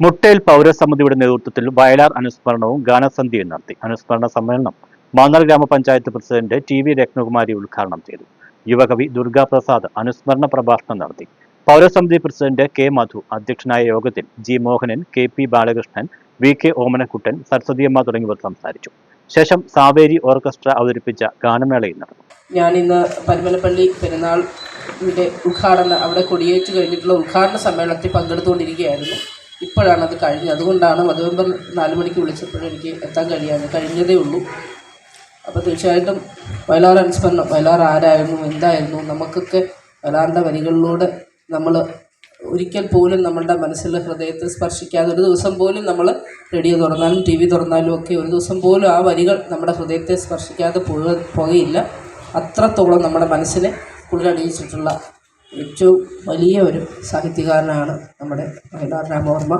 മുട്ടയിൽ പൗരസമിതിയുടെ നേതൃത്വത്തിൽ വയലാർ അനുസ്മരണവും ഗാനസന്ധ്യയും നടത്തി. അനുസ്മരണ സമ്മേളനം മാന്നാർ ഗ്രാമപഞ്ചായത്ത് പ്രസിഡന്റ് ടി വി രത്നകുമാരി ഉദ്ഘാടനം ചെയ്തു. യുവകവി ദുർഗാപ്രസാദ് അനുസ്മരണ പ്രഭാഷണം നടത്തി. പൗരസമിതി പ്രസിഡന്റ് കെ മധു അധ്യക്ഷനായ യോഗത്തിൽ G Mohanan K P Balakrishnan V K Omanakuttan Saraswathiyamma തുടങ്ങിയവർ സംസാരിച്ചു. ശേഷം സാവേരി ഓർക്കസ്ട്ര അവതരിപ്പിച്ച ഗാനമേളയും നടന്നു. ഞാൻ ഇന്ന് പരുമലപ്പള്ളി പെരുന്നാൾ ഉദ്ഘാടന അവിടെ കൊടിയേറ്റ് കഴിഞ്ഞിട്ടുള്ള ഉദ്ഘാടന സമ്മേളനത്തിൽ പങ്കെടുത്തുകൊണ്ടിരിക്കുകയായിരുന്നു. ഇപ്പോഴാണ് അത് കഴിഞ്ഞത്. അതുകൊണ്ടാണ് നവംബർ നാല് മണിക്ക് വിളിച്ചപ്പോഴും എനിക്ക് എത്താൻ കഴിയാതെ കഴിഞ്ഞതേ ഉള്ളൂ. അപ്പോൾ തീർച്ചയായിട്ടും വയലാർ അനുസ്മരണം വയലാർ ആരായിരുന്നു എന്തായിരുന്നു നമുക്കൊക്കെ വയലാറിന്റെ വരികളിലൂടെ നമ്മൾ ഒരിക്കൽ പോലും നമ്മളുടെ മനസ്സിൽ ഹൃദയത്തിൽ സ്പർശിക്കാതെ ഒരു ദിവസം പോലും നമ്മൾ റേഡിയോ തുറന്നാലും ടി വി തുറന്നാലും ഒക്കെ ഒരു ദിവസം പോലും ആ വരികൾ നമ്മുടെ ഹൃദയത്തെ സ്പർശിക്കാതെ പോക പോകുകയില്ല അത്രത്തോളം നമ്മുടെ മനസ്സിനെ കുളിരണിയിച്ചിട്ടുള്ള ഏറ്റവും വലിയ ഒരു സാഹിത്യകാരനാണ് നമ്മുടെ വയലാർ രാമവർമ്മ.